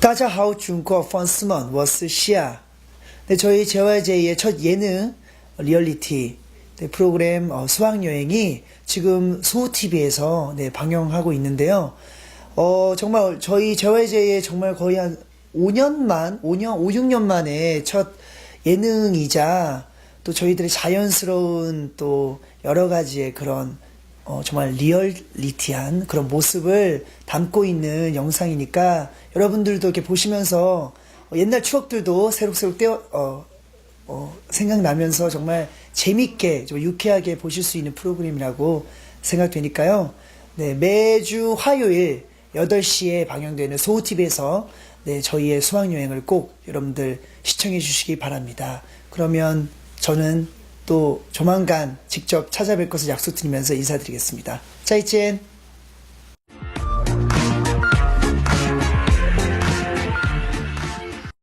大家好，中国粉丝们，我是시아. 네, 저희 재활제이의 첫 예능 리얼리티 네, 프로그램 어, 수학여행이 지금 소TV에서 네, 방영하고 있는데요. 어, 정말 저희 재활제이의 정말 거의 한 5년만, 5년, 5, 6년 만에 첫 예능이자 또 저희들의 자연스러운 또 여러 가지의 그런 어, 정말 리얼리티한 그런 모습을 담고 있는 영상이니까 여러분들도 이렇게 보시면서 어, 옛날 추억들도 새록새록 떼어, 어, 어, 생각나면서 정말 재밌게 좀 유쾌하게 보실 수 있는 프로그램이라고 생각되니까요. 네, 매주 화요일 8시에 방영되는 소우TV에서 네, 저희의 수학여행을 꼭 여러분들 시청해 주시기 바랍니다. 그러면 저는 또 조만간 직접 찾아뵐 것을 약속드리면서 인사드리겠습니다. 짜이젠!